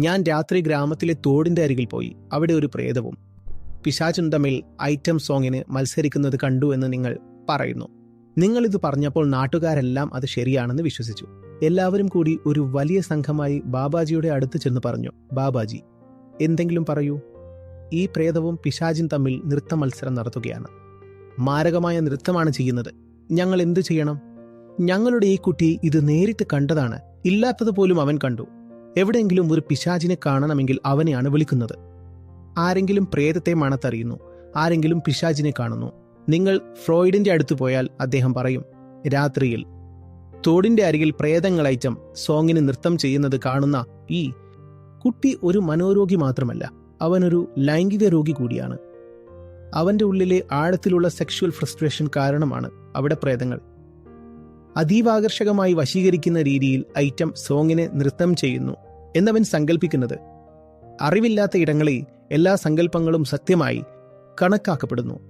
ഞാൻ രാത്രി ഗ്രാമത്തിലെ തോടിന്റെ അരികിൽ പോയി. അവിടെ ഒരു പ്രേതവും. പിശാചും തമ്മിൽ ഐറ്റം സോങ്ങിന് മത്സരിക്കുന്നത് കണ്ടു എന്ന് നിങ്ങൾ പറയുന്നു. നിങ്ങൾ ഇത് പറഞ്ഞപ്പോൾ നാട്ടുകാരെല്ലാം അത് ശരിയാണെന്ന് വിശ്വസിച്ചു. എല്ലാവരും കൂടി ഒരു വലിയ സംഘമായി ബാബാജിയുടെ അടുത്ത് ചെന്ന് പറഞ്ഞു ബാബാജി എന്തെങ്കിലും പറയൂ. ഈ പ്രേതവും പിശാചും തമ്മിൽ നൃത്ത മത്സരം നടത്തുകയാണ്. മാരകമായ നൃത്തമാണ് ചെയ്യുന്നത്. ഞങ്ങൾ എന്തു ചെയ്യണം? ഞങ്ങളുടെ ഈ കുട്ടി ഇത് നേരിട്ട് കണ്ടതാണ്. ഇല്ലാത്തതുപോലും അവൻ കണ്ടു. എവിടെയെങ്കിലും ഒരു പിശാചിനെ കാണണമെങ്കിൽ അവനെയാണ് വിളിക്കുന്നത്. ആരെങ്കിലും പ്രേതത്തെ മണത്തറിയുന്നു. ആരെങ്കിലും പിശാചിനെ കാണുന്നു. നിങ്ങൾ ഫ്രോയിഡിന്റെ അടുത്ത് പോയാൽ അദ്ദേഹം പറയും രാത്രിയിൽ തോടിന്റെ അരികിൽ പ്രേതങ്ങളയച്ചം സോങ്ങിന് നൃത്തം ചെയ്യുന്നത് കാണുന്ന ഈ കുട്ടി ഒരു മനോരോഗി മാത്രമല്ല അവനൊരു ലൈംഗിക രോഗി കൂടിയാണ്. അവന്റെ ഉള്ളിലെ ആഴത്തിലുള്ള സെക്ഷുവൽ ഫ്രസ്ട്രേഷൻ കാരണമാണ് അവിടെ പ്രേതങ്ങൾ. അതീവാകർഷകമായി വശീകരിക്കുന്ന രീതിയിൽ ഐറ്റം സോങ്ങിനെ നൃത്തം ചെയ്യുന്നു എന്നവൻ സങ്കല്പിക്കുന്നത് അറിവില്ലാത്ത ഇടങ്ങളിൽ എല്ലാ സങ്കല്പങ്ങളും സത്യമായി കണക്കാക്കപ്പെടുന്നു.